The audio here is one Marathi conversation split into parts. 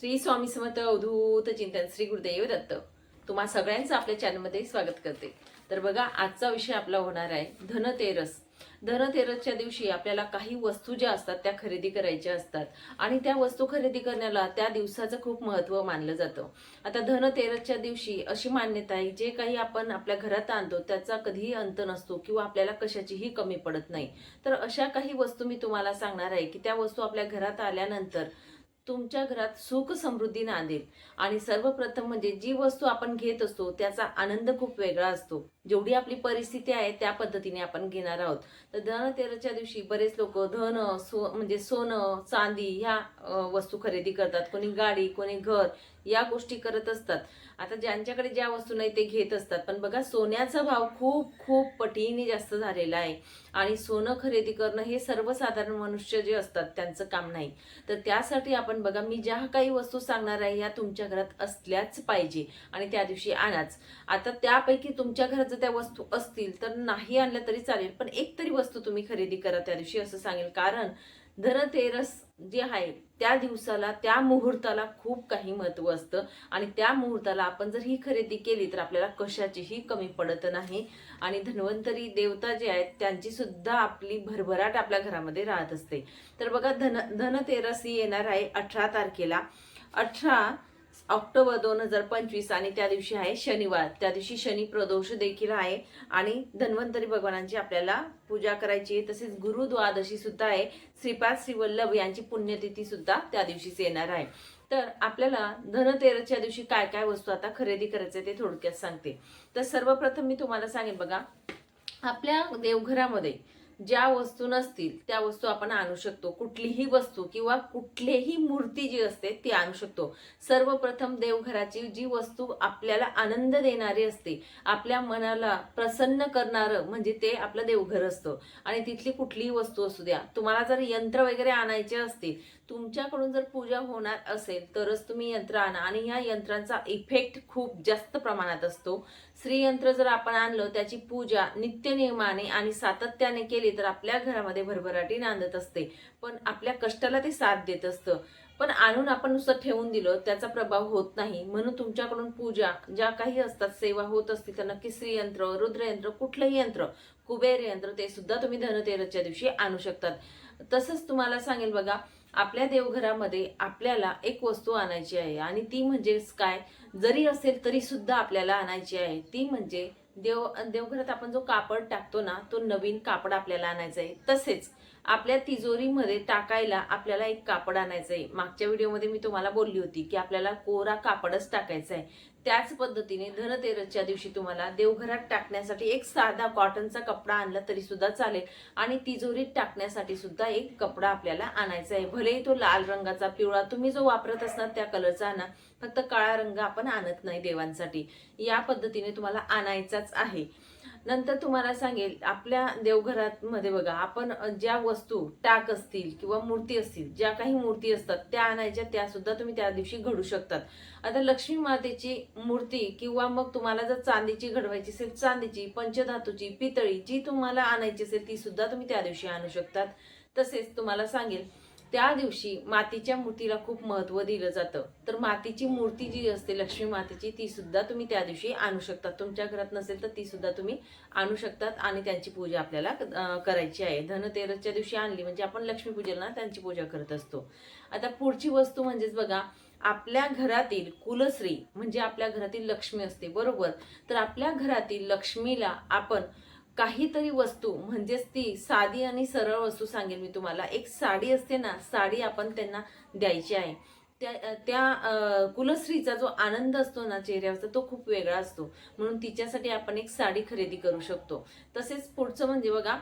श्री स्वामी समर्थ अवधूत चिंतन श्री गुरुदेव दत्त. तुम्हा सगळ्यांचं आपल्या चॅनलमध्ये स्वागत करते. तर बघा आजचा विषय आपला होणार आहे धनतेरस. धनतेरसच्या दिवशी आपल्याला काही वस्तू ज्या असतात त्या खरेदी करायच्या असतात. आणि त्या वस्तू खरेदी करण्याला त्या दिवसाचं खूप महत्त्व मानलं जातं. आता धनतेरसच्या दिवशी अशी मान्यता आहे जे काही आपण आपल्या घरात आणतो त्याचा कधीही अंत नसतो किंवा आपल्याला कशाचीही कमी पडत नाही. तर अशा काही वस्तू मी तुम्हाला सांगणार आहे की त्या वस्तू आपल्या घरात आल्यानंतर तुमच्या घरात सुख समृद्धी नांदेल. आणि सर्वप्रथम म्हणजे जी वस्तू आपण घेत असतो त्याचा आनंद खूप वेगळा असतो. जेवढी आपली परिस्थिती आहे त्या पद्धतीने आपण घेणार आहोत. तर धनतेरसच्या दिवशी बरेच लोक धन सो म्हणजे सोनं चांदी ह्या वस्तू खरेदी करतात. कोणी गाडी कोणी घर या गोष्टी करत असतात. आता ज्यांच्याकडे ज्या वस्तू नाही ते घेत असतात. पण बघा सोन्याचा भाव खूप खूप पटीने जास्त झालेला आहे. आणि सोनं खरेदी करणं हे सर्वसाधारण मनुष्य जे असतात त्यांचं काम नाही. तर त्यासाठी आपण बघा मी ज्या काही वस्तू सांगणार आहे ह्या तुमच्या घरात असल्याच पाहिजे. आणि त्या दिवशी आणाच. आता त्यापैकी तुमच्या घरात जर त्या वस्तू असतील तर नाही आणल्या तरी चालेल. पण एक तरी वस्तू तुम्ही खरेदी करा त्या दिवशी असं सांगेल. कारण धनतेरस जे आहे त्या दिवसाला त्या मुहूर्ताला खूप काही महत्त्व असतं. आणि त्या मुहूर्ताला आपण जर ही खरेदी केली तर आपल्याला कशाचीही कमी पडत नाही. आणि धन्वंतरी देवता जे आहेत त्यांची सुद्धा आपली भरभराट आपल्या घरामध्ये राहत असते. तर बघा धन धनतेरस ही येणार आहे अठरा तारखेला. अठरा ऑक्टोबर दोन हजार पंचवीस आणि त्या दिवशी आहे शनिवार. त्या दिवशी शनी प्रदोष देखील आहे आणि धन्वंतरी भगवानांची आपल्याला पूजा करायची आहे. तसेच गुरुद्वादशी सुद्धा आहे. श्रीपाद श्रीवल्लभ यांची पुण्यतिथी सुद्धा त्या दिवशीच येणार आहे. तर आपल्याला धनतेरसच्या दिवशी काय काय वस्तू आता खरेदी करायचे ते थोडक्यात सांगते. तर सर्वप्रथम मी तुम्हाला सांगेन बघा. आपल्या देवघरामध्ये ज्या वस्तू नसतील त्या वस्तू आपण आणू शकतो. कुठलीही वस्तू किंवा कुठलीही मूर्ती जी असते ती आणू शकतो. सर्वप्रथम देवघराची जी वस्तू आपल्याला आनंद देणारी असते आपल्या मनाला प्रसन्न करणारं म्हणजे ते आपलं देवघर असतं. आणि तिथली कुठलीही वस्तू असू द्या. तुम्हाला जर यंत्र वगैरे आणायचे असतील तुमच्याकडून जर पूजा होणार असेल तरच तुम्ही यंत्र आणा. आणि या यंत्रांचा इफेक्ट खूप जास्त प्रमाणात असतो. श्रीयंत्र जर आपण आणलं त्याची पूजा नित्यनियमाने आणि सातत्याने केली तर आपल्या घरामध्ये भरभराटी नांदत असते. पण आपल्या कष्टाला ते साथ देत असतं. पण आणून आपण नुसतं ठेवून दिलं त्याचा प्रभाव होत नाही. म्हणून तुमच्याकडून पूजा ज्या काही असतात सेवा होत असतील तर नक्की श्रीयंत्र रुद्रयंत्र कुठलंही यंत्र कुबेर यंत्र ते सुद्धा तुम्ही धनतेरसच्या दिवशी आणू शकतात. तसंच तुम्हाला सांगेल बघा आपल्या देवघरामध्ये आपल्याला एक वस्तू आणायची आहे आणि ती म्हणजेच काय? जरी असेल तरी सुद्धा आपल्याला आणायची आहे. ती म्हणजे देव देवघरात आपण जो कापड टाकतो ना तो नवीन कापड आपल्याला आणायचा आहे. तसेच आपल्या तिजोरीमध्ये टाकायला आपल्याला एक कापड आणायचं आहे मागच्या व्हिडिओमध्ये मी तुम्हाला बोलली होती की आपल्याला कोरा कापडच टाकायचा आहे त्याच पद्धतीने धनतेरसच्या दिवशी तुम्हाला देवघरात टाकण्यासाठी एक साधा कॉटनचा कपडा आणला तरी सुद्धा चालेल आणि तिजोरीत टाकण्यासाठी सुद्धा एक कपडा आपल्याला आणायचा आहे भलेही तो लाल रंगाचा पिवळा तुम्ही जो वापरत असणार त्या कलरचा आणा. फक्त काळा रंग आपण आणत नाही देवांसाठी. या पद्धतीने तुम्हाला आणायचाच आहे. नंतर तुम्हाला सांगेल आपल्या देवघरात मध्ये बघा आपण ज्या वस्तू टाक असतील किंवा मूर्ती असतील ज्या काही मूर्ती असतात त्या आणायच्या त्या सुद्धा तुम्ही त्या दिवशी घडू शकतात. आता लक्ष्मी मातेची मूर्ती किंवा मग तुम्हाला जर चांदीची घडवायची असेल चांदीची पंचधातूची पितळी जी तुम्हाला आणायची असेल ती सुद्धा तुम्ही त्या दिवशी आणू शकतात. तसेच तुम्हाला सांगेल त्या दिवशी मातीच्या मूर्तीला खूप महत्त्व दिलं जातं. तर मातीची मूर्ती जी असते लक्ष्मी मातेची ती सुद्धा तुम्ही त्या दिवशी आणू शकतात. तुमच्या घरात नसेल तर ती सुद्धा तुम्ही आणू शकतात आणि त्यांची पूजा आपल्याला करायची आहे. धनतेरसच्या दिवशी आणली म्हणजे आपण लक्ष्मी पूजेला त्यांची पूजा करत असतो. आता पुढची वस्तू म्हणजेच बघा आपल्या घरातील कुलश्री म्हणजे आपल्या घरातील लक्ष्मी असते बरोबर? तर आपल्या घरातील लक्ष्मीला आपण काहीतरी वस्तू म्हणजेच ती साधी आणि सरळ वस्तू सांगेल मी तुम्हाला. एक साडी असते ना साडी आपण त्यांना द्यायची आहे. त्या त्या कुलश्रीचा जो आनंद असतो ना चेहऱ्यावरचा तो खूप वेगळा असतो. म्हणून तिच्यासाठी आपण एक साडी खरेदी करू शकतो. तसेच पुढचं म्हणजे बघा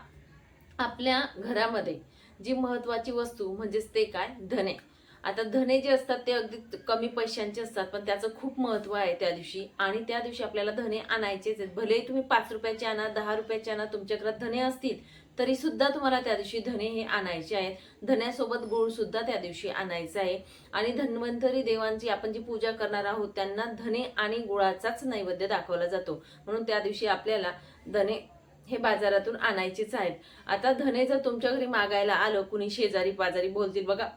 आपल्या घरामध्ये जी महत्त्वाची वस्तू म्हणजेच ते काय? धने. आता धने जे असतात ते अगदी कमी पैशांचे असतात पण त्याचं खूप महत्त्व आहे त्या दिवशी. आणि त्या दिवशी आपल्याला धने आणायचेच आहेत. भलेही तुम्ही पाच रुपयाचे आणा दहा रुपयाचे आणा तुमच्याकडे धने असतील तरी सुद्धा तुम्हाला त्या दिवशी धने हे आणायचे आहेत. धन्यासोबत गुळ सुद्धा त्या दिवशी आणायचा आहे. आणि धन्वंतरी देवांची आपण जी पूजा करणार आहोत त्यांना धने आणि गुळाचाच नैवेद्य दाखवला जातो. म्हणून त्या दिवशी आपल्याला धने हे बाजारातून आणायचेच आहेत. आता धने जर तुमच्या घरी मागायला आलं कुणी शेजारी पाजारी बोलतील बघा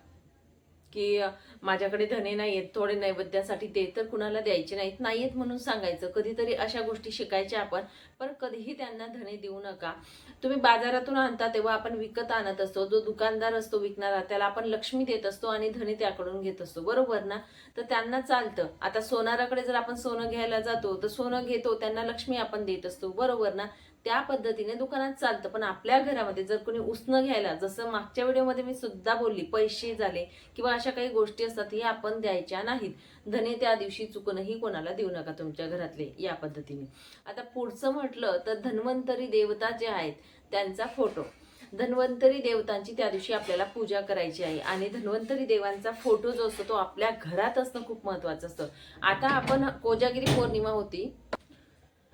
की माझ्याकडे धने नाही आहेत थोडे नैवेद्यासाठी ते तर कुणाला द्यायचे नाहीत नाही आहेत म्हणून सांगायचं. कधीतरी अशा गोष्टी शिकायच्या आपण पण कधीही त्यांना धने देऊ नका. तुम्ही बाजारातून आणता तेव्हा आपण विकत आणत असतो. जो दुकानदार असतो विकणारा त्याला आपण लक्ष्मी देत असतो आणि धने त्याकडून घेत असतो. बरोबर ना? तर त्यांना चालतं. आता सोनाराकडे जर आपण सोनं घ्यायला जातो तर सोनं घेतो त्यांना लक्ष्मी आपण देत असतो. बरोबर ना? त्या पद्धतीने दुकानात चालतं. पण आपल्या घरामध्ये जर कोणी उसणं घ्यायला जसं मागच्या व्हिडिओमध्ये मी सुद्धा बोलली पैसे झाले किंवा अशा काही गोष्टी असतात हे आपण द्यायच्या नाहीत. धने त्या दिवशी चुकूनही कोणाला देऊ नका तुमच्या घरातले या पद्धतीने. आता पुढचं म्हटलं तर धन्वंतरी देवता जे आहेत त्यांचा फोटो. धन्वंतरी देवतांची त्या दिवशी आपल्याला पूजा करायची आहे आणि धन्वंतरी देवांचा फोटो जो असतो तो आपल्या घरात असणं खूप महत्वाचं असतं. आता आपण कोजागिरी पौर्णिमा होती.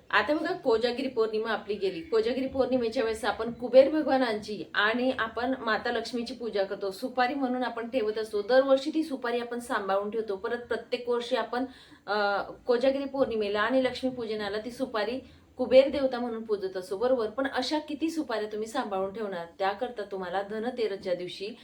आता बघा कोजागिरी पौर्णिमा आपली गेली. कोजागिरी पौर्णिमेच्या वेळेस आपण कुबेर भगवानांची आणि आपण माता लक्ष्मीची पूजा करतो. सुपारी म्हणून आपण ठेवत असतो. दरवर्षी ती सुपारी आपण सांभाळून ठेवतो. परत प्रत्येक वर्षी आपण कोजागिरी पौर्णिमेला आणि लक्ष्मीपूजनाला ती सुपारी कुबेर देवता म्हणून पूजत असतो. बरोबर? पण अशा किती सुपाऱ्या तुम्ही सांभाळून ठेवणार? त्याकरता तुम्हाला धनतेरसच्या दिवशी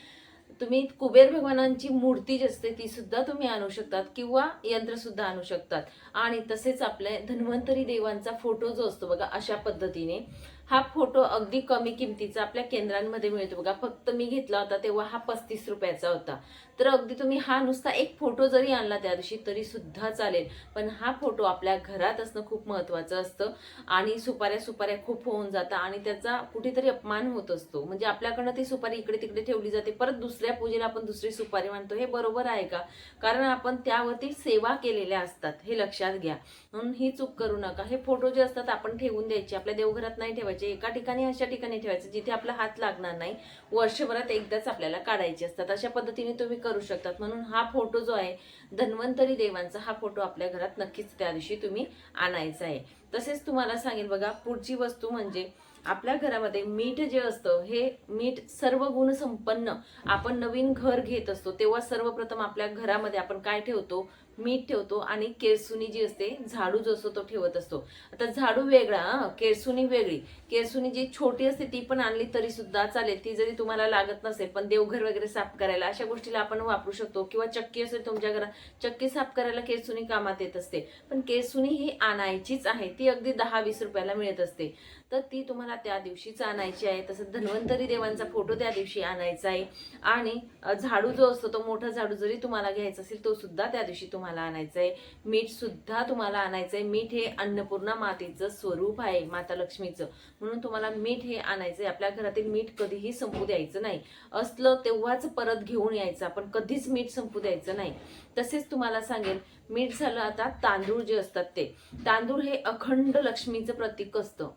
तुम्ही कुबेर भगवानांची मूर्ती जी असते ती सुद्धा तुम्ही आणू शकतात किंवा यंत्र सुद्धा आणू शकतात. आणि तसेच आपल्या धन्वंतरी देवांचा फोटो जो असतो बघा अशा पद्धतीने. हा फोटो अगदी कमी किमतीचा आपल्या केंद्रांमध्ये मिळतो. बघा फक्त मी घेतला होता तेव्हा हा पस्तीस रुपयाचा होता. तर अगदी तुम्ही हा नुसता एक फोटो जरी आणला त्या दिवशी तरी सुद्धा चालेल. पण हा फोटो आपल्या घरात असणं खूप महत्वाचं असतं आणि सुपाऱ्या सुपाऱ्या खूप होऊन जातात आणि त्याचा कुठेतरी अपमान होत असतो. म्हणजे आपल्याकडनं ती सुपारी इकडे तिकडे ठेवली जाते परत दुसऱ्या पूजेला आपण दुसरी सुपारी मानतो. हे बरोबर आहे का? कारण आपण त्यावरती सेवा केलेल्या असतात हे लक्षात घ्या. म्हणून ही चूक करू नका. हे फोटो जे असतात आपण ठेवून द्यायचे. आपल्या देवघरात नाही ठेवायचे. एका ठिकाणी अशा ठिकाणी ठेवायचे जिथे आपला हात लागणार नाही वर्षभरात एकदाच आपल्याला काढायचे असतात. अशा पद्धतीने तुम्ही करू शकतात. म्हणून हा फोटो जो आहे धन्वंतरी देवांचा हा फोटो आपल्या घरात नक्कीच त्या दिवशी तुम्ही आणायचा आहे. तसेच तुम्हाला सांगेल बघा पुढची वस्तू म्हणजे आपल्या घरामध्ये मीठ जे असतं हे मीठ सर्व गुण संपन्न आपण नवीन घर घेत असतो तेव्हा सर्वप्रथम आपल्या घरामध्ये आपण काय ठेवतो? मीठ ठेवतो आणि केरसुनी जी असते झाडू जो असतो तो ठेवत असतो. आता झाडू वेगळा केरसुनी वेगळी. केरसुनी जी छोटी असते ती पण आणली तरी सुद्धा चालेल. ती जरी तुम्हाला लागत नसेल पण देवघर वगैरे साफ करायला अशा गोष्टीला आपण वापरू शकतो. किंवा चक्की असेल तुमच्या घरात चक्की साफ करायला केरसुनी कामात येत असते. पण केरसुनी ही आणायचीच आहे. ती अगदी दहा वीस रुपयाला मिळत असते. तर ती तुम्हाला त्या दिवशीच आणायची आहे. तसं धन्वंतरी देवांचा फोटो त्या दिवशी आणायचा आहे. आणि झाडू जो असतो तो मोठा झाडू जरी तुम्हाला घ्यायचा असेल तो सुद्धा त्या दिवशी तुम्हाला आणायचा आहे. मीठ सुद्धा तुम्हाला आणायचं आहे. मीठ हे अन्नपूर्णा मातेचं स्वरूप आहे माता लक्ष्मीचं. म्हणून तुम्हाला मीठ हे आणायचं आहे. आपल्या घरातील मीठ कधीही संपू द्यायचं नाही. असलं तेव्हाच परत घेऊन यायचं. आपण कधीच मीठ संपू द्यायचं नाही. तसेच तुम्हाला सांगेल मीठ झालं आता तांदूळ जे असतात ते. तांदूळ हे अखंड लक्ष्मीचं प्रतीक असतं.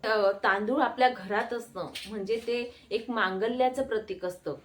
तांदूळ आपल्या घरात असणं म्हणजे ते एक मांगल्याचं प्रतीक असतं.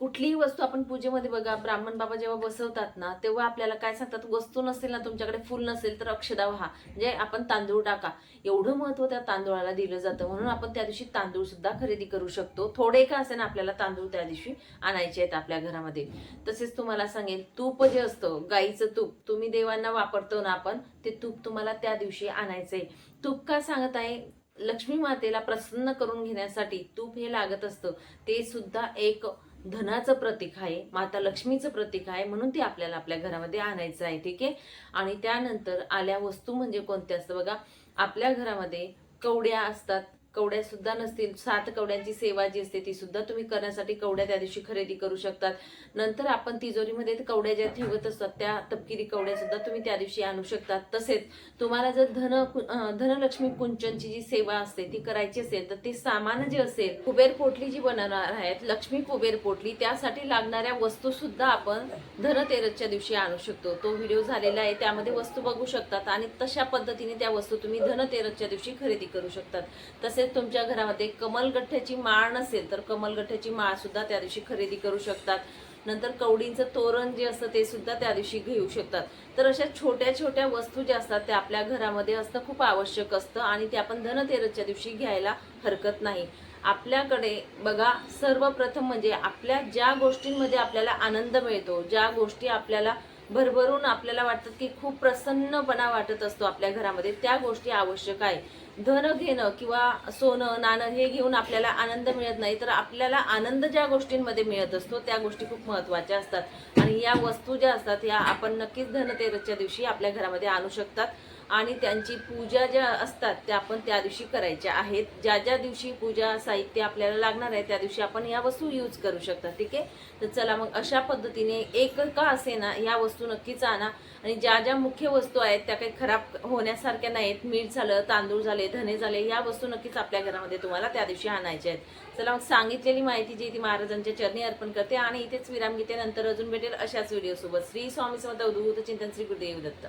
कुठलीही वस्तू आपण पूजेमध्ये बघा ब्राह्मण बाबा जेव्हा बसवतात ना तेव्हा आपल्याला काय सांगतात? वस्तू नसेल ना तुमच्याकडे फुल नसेल तर अक्षदा व्हा. म्हणजे आपण तांदूळ टाका. एवढं महत्त्व त्या तांदूळाला दिलं जातं. म्हणून आपण त्या दिवशी तांदूळ सुद्धा खरेदी करू शकतो. थोडे का असे ना आपल्याला तांदूळ त्या दिवशी आणायचे आहेत आपल्या घरामध्ये. तसेच तुम्हाला सांगेल तूप जे असतं गाईचं तूप तुम्ही देवांना वापरतो ना आपण ते तूप तुम्हाला त्या दिवशी आणायचंय. तूप का सांगत आहे? लक्ष्मी मातेला प्रसन्न करून घेण्यासाठी तूप हे लागत असतं. ते सुद्धा एक धनाचं प्रतीक आहे माता लक्ष्मीचं प्रतीक आहे म्हणून ते आपल्याला आपल्या घरामध्ये आणायचं आहे ठीक आहे? आणि त्यानंतर आल्या वस्तू म्हणजे कोणत्या असतं बघा? आपल्या घरामध्ये कवड्या असतात कवड्या सुद्धा नसतील सात कवड्यांची सेवा जी असते ती सुद्धा तुम्ही करण्यासाठी कवड्या त्या दिवशी खरेदी करू शकतात. नंतर आपण तिजोरीमध्ये कवड्या ज्या ठेवत असतात त्या तपकिरी कवड्या सुद्धा तुम्ही त्या दिवशी आणू शकतात. तसेच तुम्हाला जर धन धनलक्ष्मी कुंचनची जी सेवा असते ती करायची असेल तर ते सामान जे असेल कुबेर पोटली जी बनवणार आहेत लक्ष्मी कुबेर पोटली त्यासाठी लागणाऱ्या वस्तू सुद्धा आपण धनतेरसच्या दिवशी आणू शकतो. तो व्हिडिओ झालेला आहे त्यामध्ये वस्तू बघू शकतात आणि तशा पद्धतीने त्या वस्तू तुम्ही धनतेरसच्या दिवशी खरेदी करू शकतात. तसेच तुमच्या घरामध्ये कमलगठ्ठ्याची माळ नसेल तर कमलगठ्ठ्याची माळ सुद्धा त्या दिवशी खरेदी करू शकतात. नंतर कवडींचं तोरण जे असतं ते सुद्धा त्या दिवशी घेऊ शकतात. तर अशा छोट्या छोट्या वस्तू ज्या असतात त्या आपल्या घरामध्ये असणं खूप आवश्यक असतं आणि ते आपण धनतेरसच्या दिवशी घ्यायला हरकत नाही. आपल्याकडे बघा सर्वप्रथम म्हणजे आपल्या ज्या गोष्टींमध्ये आपल्याला आनंद मिळतो ज्या गोष्टी आपल्याला भरभरून आपल्याला वाटतात की खूप प्रसन्नपणा वाटत असतो आपल्या घरामध्ये त्या गोष्टी आवश्यक आहे. धन घेणं किंवा सोनं नाणं हे घेऊन आपल्याला आनंद मिळत नाही. तर आपल्याला आनंद ज्या गोष्टींमध्ये मिळत असतो त्या गोष्टी खूप महत्त्वाच्या असतात. आणि या वस्तू ज्या असतात या आपण नक्कीच धनतेरसच्या दिवशी आपल्या घरामध्ये आणू शकतात. आणि त्यांची पूजा ज्या असतात त्या आपण त्या दिवशी करायच्या आहेत. ज्या ज्या दिवशी पूजा साहित्य आपल्याला लागणार आहे त्या दिवशी आपण या वस्तू यूज करू शकता ठीक आहे? तर चला मग अशा पद्धतीने एक का असे ना या वस्तू नक्कीच आणा. आणि ज्या ज्या मुख्य वस्तू आहेत त्या काही खराब होण्यासारख्या नाहीत. मीठ झालं तांदूळ झाले धने झाले या वस्तू नक्कीच आपल्या घरामध्ये तुम्हाला त्या दिवशी आणायच्या आहेत. चला मग सांगितलेली माहिती जी ती महाराजांच्या चरणी अर्पण करते आणि इथेच विराम घेते. नंतर अजून भेटेल अशाच व्हिडिओसोबत श्री स्वामी समर्थ अवधूत चिंतन श्री गुरुदेव दत्त.